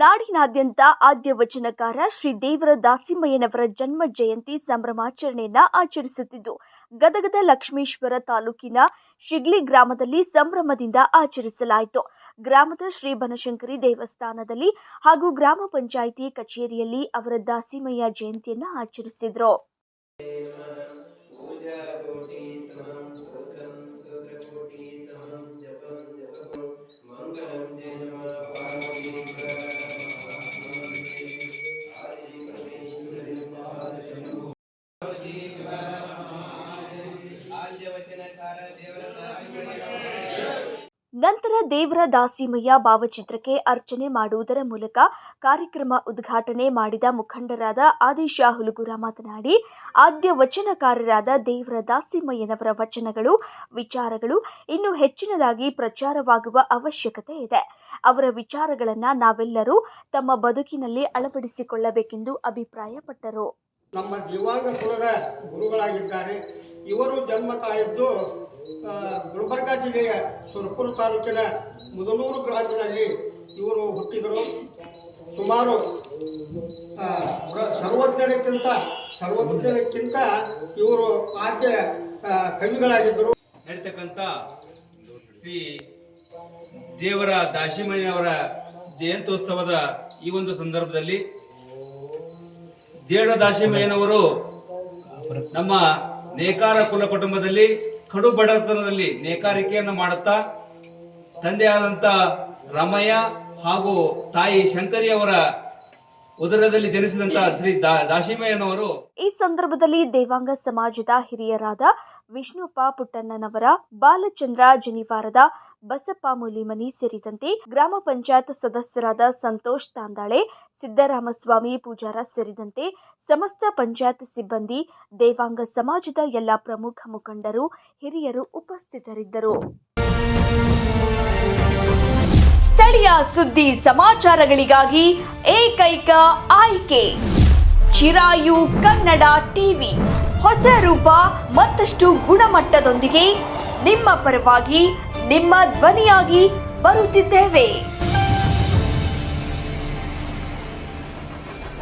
ನಾಡಿನಾದ್ಯಂತ ಆದ್ಯ ವಚನಕಾರ ಶ್ರೀ ದೇವರ ದಾಸಿಮಯ್ಯನವರ ಜನ್ಮ ಜಯಂತಿ ಸಂಭ್ರಮಾಚರಣೆಯನ್ನ ಆಚರಿಸುತ್ತಿದ್ದು, ಗದಗದ ಲಕ್ಷ್ಮೇಶ್ವರ ತಾಲೂಕಿನ ಶಿಗ್ಲಿ ಗ್ರಾಮದಲ್ಲಿ ಸಂಭ್ರಮದಿಂದ ಆಚರಿಸಲಾಯಿತು. ಗ್ರಾಮದ ಶ್ರೀ ಬನಶಂಕರಿ ದೇವಸ್ಥಾನದಲ್ಲಿ ಹಾಗೂ ಗ್ರಾಮ ಪಂಚಾಯಿತಿ ಕಚೇರಿಯಲ್ಲಿ ಅವರ ದಾಸಿಮಯ್ಯ ಜಯಂತಿಯನ್ನು ಆಚರಿಸಿದ್ರು. ನಂತರ ದೇವರ ದಾಸಿಮಯ್ಯ ಭಾವಚಿತ್ರಕ್ಕೆ ಅರ್ಚನೆ ಮಾಡುವುದರ ಮೂಲಕ ಕಾರ್ಯಕ್ರಮ ಉದ್ಘಾಟನೆ ಮಾಡಿದ ಮುಖಂಡರಾದ ಆದಿಶ ಹುಲುಗುರ ಮಾತನಾಡಿ, ಆದ್ಯ ವಚನಕಾರರಾದ ದೇವರ ದಾಸಿಮಯ್ಯನವರ ವಚನಗಳು, ವಿಚಾರಗಳು ಇನ್ನೂ ಹೆಚ್ಚಿನದಾಗಿ ಪ್ರಚಾರವಾಗುವ ಅವಶ್ಯಕತೆ ಇದೆ. ಅವರ ವಿಚಾರಗಳನ್ನು ನಾವೆಲ್ಲರೂ ತಮ್ಮ ಬದುಕಿನಲ್ಲಿ ಅಳವಡಿಸಿಕೊಳ್ಳಬೇಕೆಂದು ಅಭಿಪ್ರಾಯಪಟ್ಟರು. ನಮ್ಮ ಗುರುಗಳಾಗಿದ್ದಾರೆ. ಇವರು ಜನ್ಮ ತಾಳಿದ್ದು ಗುಲ್ಬರ್ಗ ಜಿಲ್ಲೆಯ ಸುರಪುರ ತಾಲೂಕಿನ ಮುದನೂರು ಗ್ರಾಮಿನಲ್ಲಿ ಇವರು ಹುಟ್ಟಿದರು. ಸುಮಾರು ಸರ್ವಜ್ಞರಕ್ಕಿಂತ ಸರ್ವಜ್ಞರಿಗಿಂತ ಇವರು ಆದ್ಯ ಕವಿಗಳಾಗಿದ್ದರು. ನಡೀತಕ್ಕಂಥ ಶ್ರೀ ದೇವರ ದಾಶಿಮಯ್ಯವರ ಜಯಂತ್ಯೋತ್ಸವದ ಈ ಒಂದು ಸಂದರ್ಭದಲ್ಲಿ ಜೇಡ ದಾಶಿಮಯ್ಯನವರು ನಮ್ಮ ನೇಕಾರ ಕುಲ ಕುಟುಂಬದಲ್ಲಿ ಕಡು ಬಡತನದಲ್ಲಿ ನೇಕಾರಿಕೆಯನ್ನು ಮಾಡುತ್ತಾ ತಂದೆಯಾದಂಥ ರಮಯ್ಯ ಹಾಗೂ ತಾಯಿ ಶಂಕರಿ ಅವರ ಉದರದಲ್ಲಿ ಜನಿಸಿದಂತ ಶ್ರೀ ದಾಶಿಮಯ್ಯನವರು ಈ ಸಂದರ್ಭದಲ್ಲಿ ದೇವಾಂಗ ಸಮಾಜದ ಹಿರಿಯರಾದ ವಿಷ್ಣುಪ್ಪ ಪುಟ್ಟಣ್ಣನವರ, ಬಾಲಚಂದ್ರ ಜನಿವಾರದ ಬಸಪ್ಪ ಮುಲಿಮನಿ ಸೇರಿದಂತೆ ಗ್ರಾಮ ಪಂಚಾಯತ್ ಸದಸ್ಯರಾದ ಸಂತೋಷ್ ತಾಂದಾಳೆ, ಸಿದ್ದರಾಮಸ್ವಾಮಿ ಪೂಜಾರ ಸೇರಿದಂತೆ ಸಮಸ್ತ ಪಂಚಾಯತ್ ಸಿಬ್ಬಂದಿ, ದೇವಾಂಗ ಸಮಾಜದ ಎಲ್ಲ ಪ್ರಮುಖ ಮುಖಂಡರು, ಹಿರಿಯರು ಉಪಸ್ಥಿತರಿದ್ದರು. ಸ್ಥಳೀಯ ಸುದ್ದಿ ಸಮಾಚಾರಗಳಿಗಾಗಿ ಏಕೈಕ ಆಯ್ಕೆ, ಚಿರಾಯು ಕನ್ನಡ ಟಿವಿ. ಹೊಸ ರೂಪ ಮತ್ತಷ್ಟು ಗುಣಮಟ್ಟದೊಂದಿಗೆ ನಿಮ್ಮ ಪರವಾಗಿ ನಿಮ್ಮ ಧ್ವನಿಯಾಗಿ ಬರುತ್ತಿದ್ದೇವೆ.